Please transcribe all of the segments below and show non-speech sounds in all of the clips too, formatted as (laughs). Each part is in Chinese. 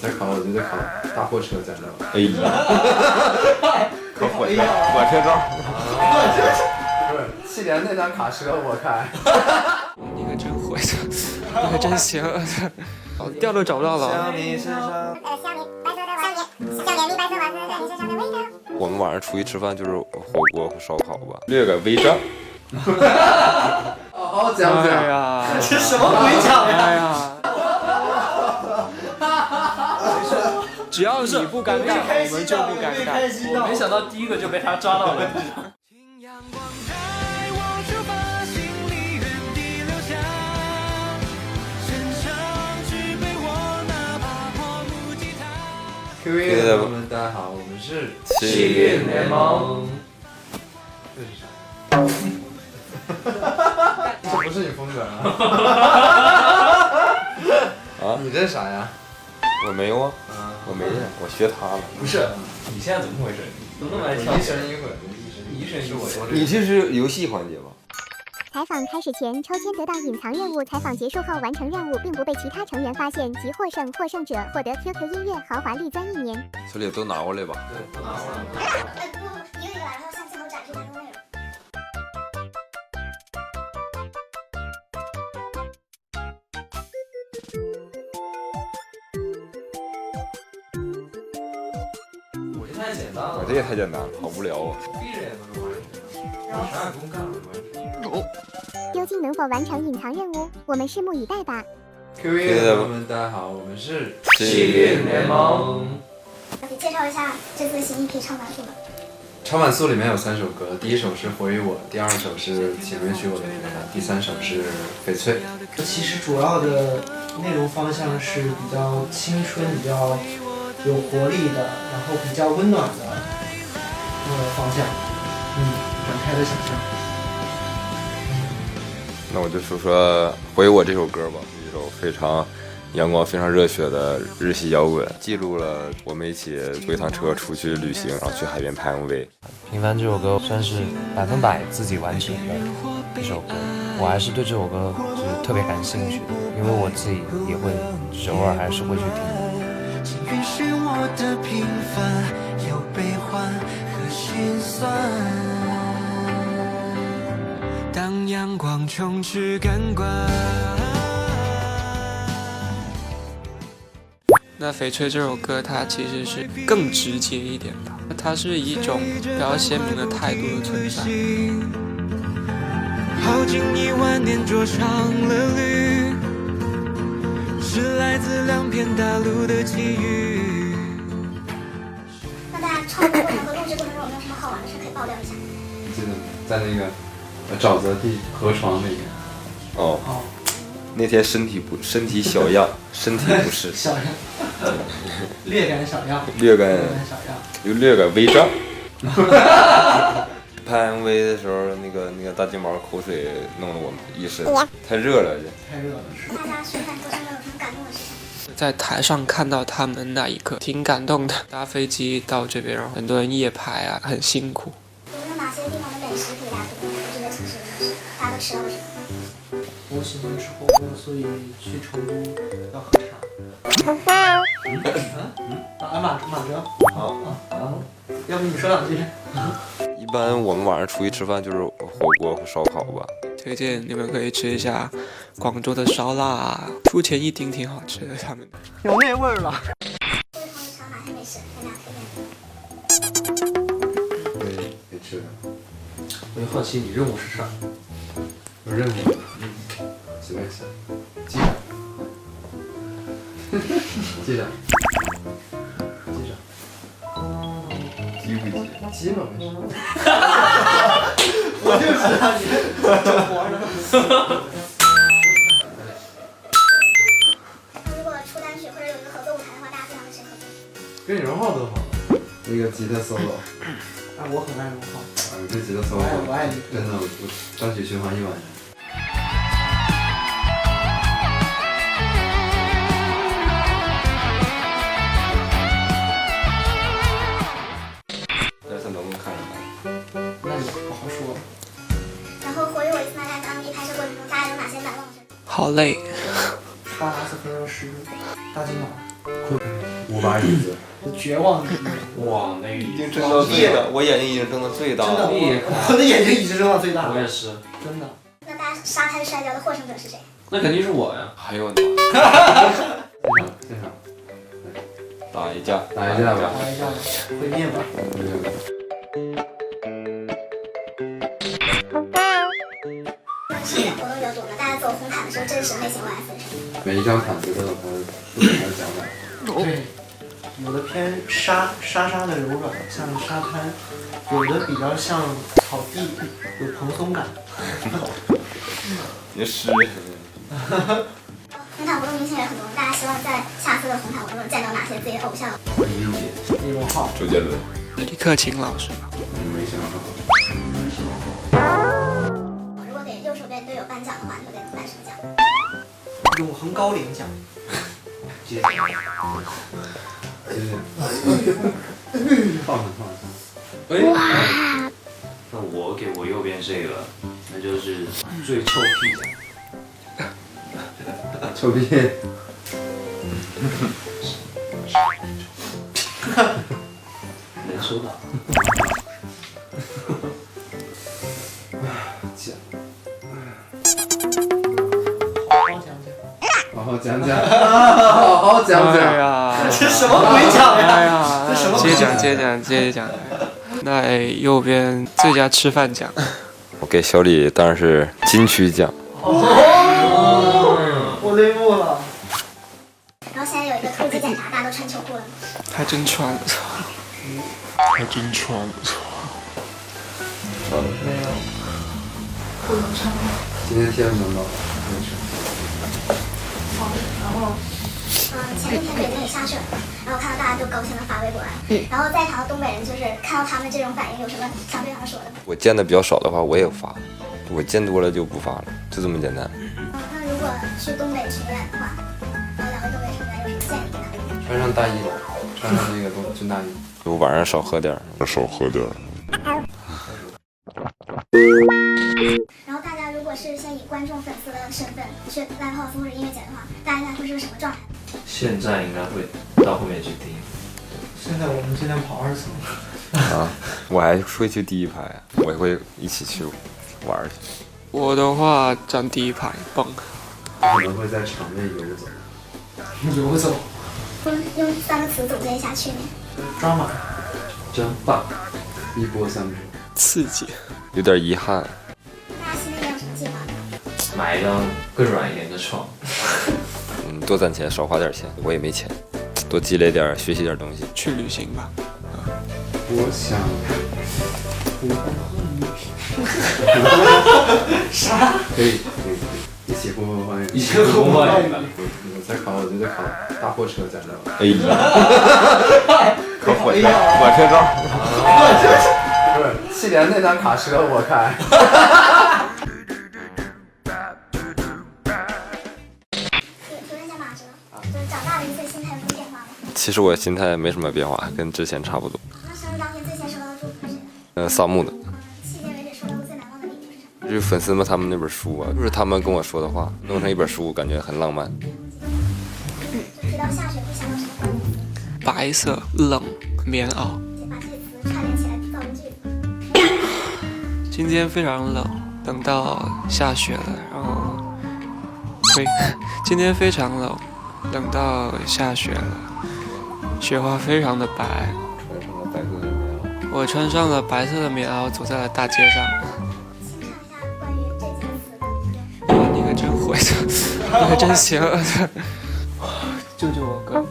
再考我就得考大货车驾照。哎呀，(laughs) 考火车火车照。不是，去年那辆卡车我开。你 (laughs) 可真会，你可真行，好调都找不到了。我们晚上出去吃饭就是火锅和烧烤吧，略个微涨。(laughs) 哦，讲哎讲。呀，这什么鬼讲呀？只要你不尴尬，我们就不尴尬。我没想到第一个就被他抓到了。Q 音的朋友们，大家好，我们是幸运联盟。这是啥？这不是你风格啊！啊 (laughs) 你这啥呀？我没有啊，啊，我没认，我学他了。不是，你现在怎么回事？怎么那么爱跳一？神疑鬼，一神一鬼，我你这是游戏环节吧？采访开始前抽签得到隐藏任务，采访结束后完成任务，并不被其他成员发现即获胜，获胜者获得 QQ 音乐豪华绿钻一年。这里都拿过来吧。我 (laughs) 这也太简单了，好无聊啊。闭着也能完成，啥也不用干了。究竟能否完成隐藏任务？我们拭目以待吧。Q 音的朋友们，大家好，我们是幸运联盟。你介绍一下这次新一批唱版数吧。超满速里面有三首歌，第一首是《活于我》，第二首是《请允许我的平凡》，第三首是《翡翠》。其实主要的内容方向是比较青春、比较有活力的，然后比较温暖的呃方向。嗯，展开的想象。那我就说说《回我》这首歌吧，一首非常阳光、非常热血的日系摇滚，记录了我们一起坐一趟车出去旅行，然后去海边拍 MV。平凡这首歌算是百分百自己完成的一首歌，我还是对这首歌就是特别感兴趣的，因为我自己也会，就是偶尔还是会去听。请允许我的平凡有悲欢和心酸。当阳光充斥感官。那《翡翠》这首歌，它其实是更直接一点吧，它是一种比较鲜明的态度的存在。耗尽一万年灼伤了绿，是来自两片大陆的际遇。那大家创作过程和录制过程中有没有什么好玩的事可以爆料一下？记得在那个呃沼泽地河床里面，哦，那天身体不身体小样，(laughs) 身体不适，小样，(laughs) 略感小样，略感略感小样。有略感微胀。拍 MV 的时候，那个那个大金毛口水弄得我们一身，太热了。太热了。大家宣传过程中有什么感动的事情？在台上看到他们那一刻，挺感动的。搭飞机到这边，然后很多人夜排啊，很辛苦。有没有哪些地方的美食可以大家推荐？这个城市的美食，大家都吃到了什么？我喜欢吃火锅，所以去成都要喝茶。嗯嗯，啊，马马哲，好啊啊，要不你说两句？(laughs) 一般我们晚上出去吃饭就是火锅和烧烤吧。推荐你们可以吃一下广州的烧腊啊，出前一丁挺好吃的，他们的。有那味儿了。这位朋友尝哪些美食？跟大家推荐。没没吃，我就好奇你任务是啥？有任务，嗯，随便吃，记着，记着，记着，记不记？基本没事。(laughs) 我就知道你整活呢。如果出单曲或者有一个合作舞台的话，大家非常的适合。跟你荣浩多好，那个吉他 solo，啊，我很爱荣浩。啊，你这吉他 solo，我爱你真的，我我单曲循环一晚上。好累，巴拉斯分手师，大金毛。五把椅子，绝望的哇，那个已经睁到最大，我眼睛已经睁到最大真的，了。我的眼睛一直睁到最大。我，也是，真的。那大家沙滩摔跤的获胜者是谁？那肯定是我呀。还有呢，现场现场打一架，打一架吧。打一架，会面吧。红毯的时候，真实类型 OS 是什么？每一张毯子都有它不同的讲法。对，有的偏沙沙沙的柔软，像沙滩；有的比较像草地，有蓬松感。你湿。红毯活动明星也很多，大家希望在下次的红毯活动中见到哪些自己的偶像？李荣浩，周杰伦，李克勤老师吧。没想好。如果给右手边队友颁奖的话，你会给他们颁什么奖？永恒高龄奖。谢谢。放放放。哎，那我给我右边这个，那就是最臭屁的。臭屁。(laughs) 能收到。讲讲。好好讲讲。呀，这什么鬼奖哎呀？呀这什么，接讲接讲接讲。那哎右边最佳吃饭奖，我给小李当然是金曲奖。哦，我泪目了。然后现在有一个突击检查，大家都穿秋裤了吗？还真穿了，还真穿了。今天天冷了，嗯，前几天北京也下雪了，然后看到大家都高兴的发微博啊，然后在场的东北人就是看到他们这种反应，有什么想对他们说的吗？我见的比较少的话，我也发；我见多了就不发了，就这么简单。嗯，那如果去东北巡演的话，然后两位东北成员有什么建议给他们？穿上大衣，穿上那个东军大衣。就晚上少喝点儿，少喝点儿。(laughs) 果是先以观众粉丝的身份去 live house 或者音乐节的话，大家会是个什么状态？现在应该会到后面去听。现在我们尽量跑二层。啊，我还会去第一排，我也会一起去玩儿去。我的话站第一排蹦，(laughs) 可能会在场内游走。游走，用用三个词总结一下去年。抓马。真棒，一波三折。刺激。有点遗憾，买一张更软一点的床。(laughs) 嗯，多攒钱，少花点钱，我也没钱，多积累点儿，学习点儿东西。去旅行吧。我想，啥？可以可以可以，一起呼风唤雨。一起呼风唤雨吧我我在考，我就在考大货车驾照。哎呀，可火车火车照。(laughs) (laughs) 不是，去年那辆卡车我开。其实我心态没什么变化，跟之前差不多。那生日当天最先收到的祝福是？呃，萨木的，迄今为止收到过最难忘的礼物是什么？就是粉丝们他们那本书啊，就是他们跟我说的话，弄成一本书，感觉很浪漫。就提到下雪会想到什么？白色冷棉袄。请把这些词串联起来造个句。(coughs) 今天非常冷，等到下雪了，然后会，(laughs) 今天非常冷，等到下雪了，雪花非常的白，穿上了白色的棉袄，我穿上了白色的棉袄，走在了大街上。哇，你可真会你可真邪恶的，救救我哥！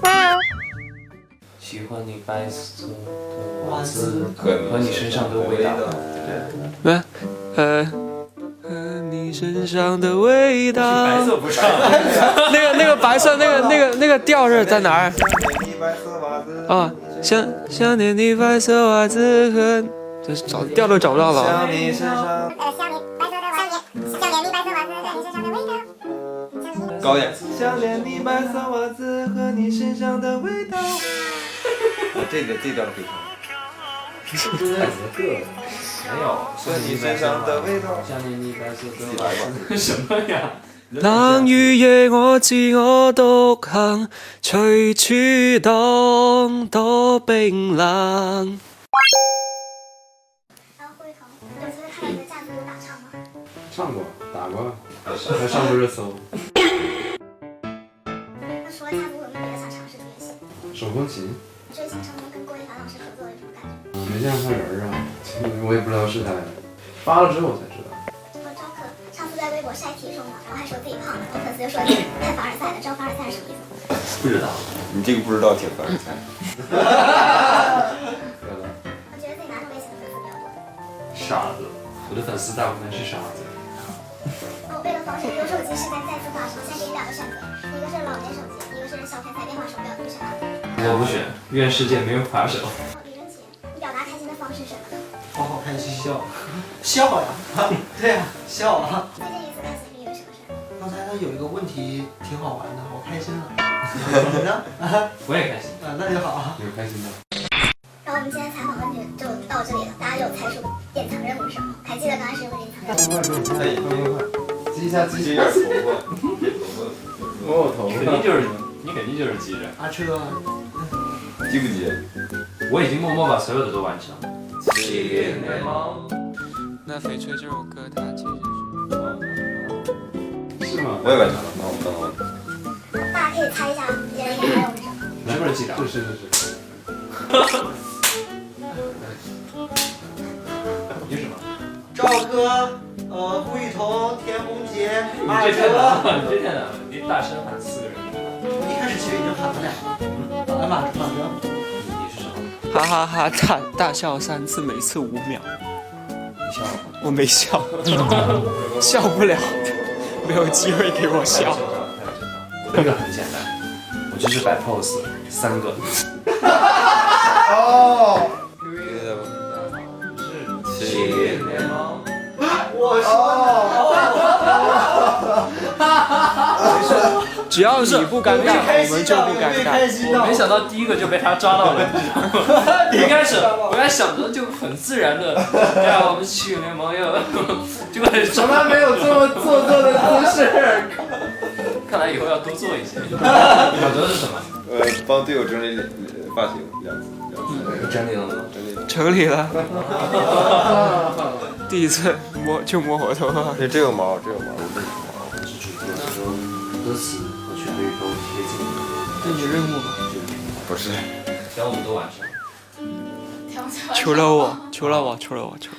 喜欢你白色的袜子和你身上的味道。不是，呃，和你身上的味道。(laughs) 白色不唱。那个那个白色那个那个那个调是在哪儿？啊，想想念你白色袜子和，这找调都找不到了。呃，想你白色的袜子，想念你白色袜子和你身上的味道。高点，想念你白色袜子和你身上的味道。这个这段可以唱。太折个了。没有，和你身上的味道。想念你白色的袜子。(laughs) 什么呀？冷雨夜我自我独行，随处荡多冰冷。然后慧彤，有机会看到你的架子鼓打唱吗？唱过，打过，还上过热搜。那除了架子鼓，有没有别的想尝试的乐器？手风琴，这一行成功跟郭一凡老师合作有什么感觉？没见过他人啊，我也不知道是他，发了之后才就说你太凡尔赛了，知道凡尔赛是什么意思吗？不知道。你这个不知道挺凡尔赛。我觉得自己哪种类型的粉丝比较多？傻子，我的粉丝大部分是傻子。那我备的方式，有手机是在再次挂上，现在给你两个选择，一个是老年手机，一个是小天才电话手表，你选哪个？我不选，愿世界没有扒手。哦，李贞杰，你表达开心的方式是什么呢？好好开心笑，笑呀，(laughs) 对呀，笑啊。题挺好玩的，我开心了。(laughs) 你呢？啊，(laughs) 我也开心。啊那就好。有开心的。然后我们今天采访问题就到这里了，大家有猜出典藏任务是什么？还记得刚开始有个典藏任务？快点，快点，快点，记一下，记一下。摸我头肯定就是你，肯定就是记着。阿车，记不记？我已经默默把所有的都完成了。七联盟。那翡翠这首歌它其实是吗？我也完成了，那我等我。大家可以猜一下别人应该任务是什么？是不是记得？是是是是。你什么？赵哥，呃，顾雨桐，田宏杰，你阿这太难。了，你这太难了，你大声喊四个人。一开始其实已经喊了俩了。嗯，来马马哲，你是什么？哈哈哈大大笑三次，每次五秒。你笑了吗？我没笑，笑不了，(laughs) 没有机会给我笑。这个很简单，我就是摆 pose，三个。哦，只要你不尴尬，我们就不尴尬。我没想到第一个就被他抓到了，你知道吗？(laughs) 一开始我还想着就很自然的，(laughs) 对啊，我们七联盟要，结果 (laughs) 从来没有这么做作的姿势。看来以后要多做一些。小哲是什么？呃，帮队友整理发型两次，两次整理了吗？整理。整理了，第一次摸就摸我头发。对，这有毛，这有毛，这个毛。是主歌之中歌词你任务吧，不是，只要我们都完成。求了我，求了我，求了我，求了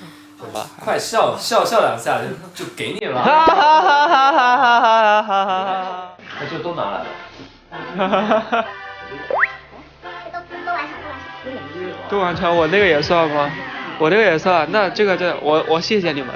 我。快笑笑笑两下就就给你了，哈哈哈哈哈哈哈哈哈！那就都拿来了。都都完成，都完成。都完成，我那个也算吗？我那个也算，那这个这我我谢谢你们。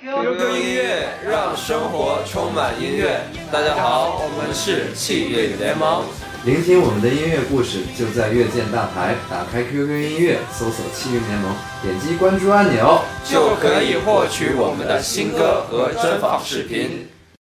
QQ 音乐让生活充满音乐。大家好，我们是气乐联盟。聆听我们的音乐故事，就在乐见大牌，打开 QQ 音乐，搜索“气运联盟”，点击关注按钮。就可以获取我们的新歌和专访视频。